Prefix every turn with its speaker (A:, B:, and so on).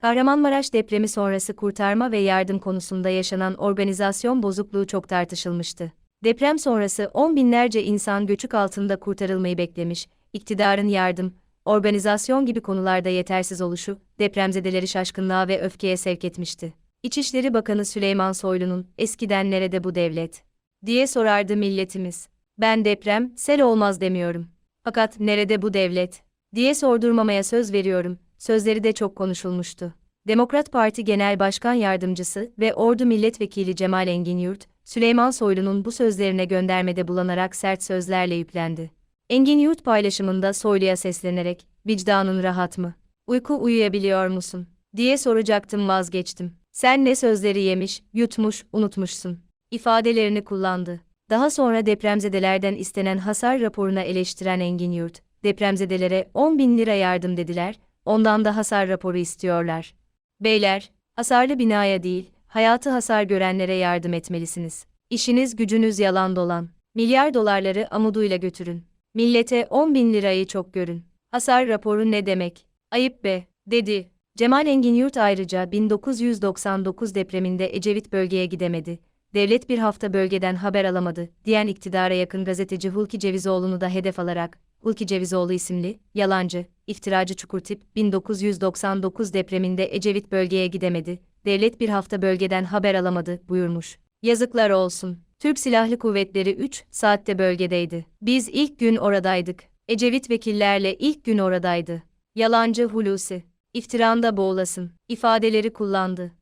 A: Kahramanmaraş depremi sonrası kurtarma ve yardım konusunda yaşanan organizasyon bozukluğu çok tartışılmıştı. Deprem sonrası on binlerce insan göçük altında kurtarılmayı beklemiş, iktidarın yardım, organizasyon gibi konularda yetersiz oluşu, depremzedeleri şaşkınlığa ve öfkeye sevk etmişti. İçişleri Bakanı Süleyman Soylu'nun, eskiden nerede bu devlet? diye sorardı milletimiz. Ben deprem, sel olmaz demiyorum. Fakat nerede bu devlet? diye sordurmamaya söz veriyorum. Sözleri de çok konuşulmuştu. Demokrat Parti Genel Başkan Yardımcısı ve Ordu Milletvekili Cemal Engin Yurt, Süleyman Soylu'nun bu sözlerine göndermede bulanarak sert sözlerle yüklendi. Engin Yurt paylaşımında Soylu'ya seslenerek, vicdanın rahat mı? Uyku uyuyabiliyor musun? diye soracaktım vazgeçtim. Sen ne sözleri yemiş, yutmuş, unutmuşsun. ifadelerini kullandı. Daha sonra depremzedelerden istenen hasar raporuna eleştiren Engin Yurt, depremzedelere 10 bin lira yardım dediler, ondan da hasar raporu istiyorlar. Beyler, hasarlı binaya değil, hayatı hasar görenlere yardım etmelisiniz. İşiniz gücünüz yalan dolan. Milyar dolarları amuduyla götürün. Millete 10 bin lirayı çok görün. Hasar raporu ne demek? Ayıp be, dedi. Cemal Engin Yurt ayrıca 1999 depreminde Ecevit bölgeye gidemedi. Devlet bir hafta bölgeden haber alamadı, diyen iktidara yakın gazeteci Hulki Cevizoğlu'nu da hedef alarak, Hulki Cevizoğlu isimli, yalancı, iftiracı çukurtip, 1999 depreminde Ecevit bölgeye gidemedi, devlet bir hafta bölgeden haber alamadı, buyurmuş. Yazıklar olsun. Türk Silahlı Kuvvetleri 3 saatte bölgedeydi. Biz ilk gün oradaydık. Ecevit vekillerle ilk gün oradaydı. Yalancı Hulusi. İftiranda boğulasın. ifadeleri kullandı.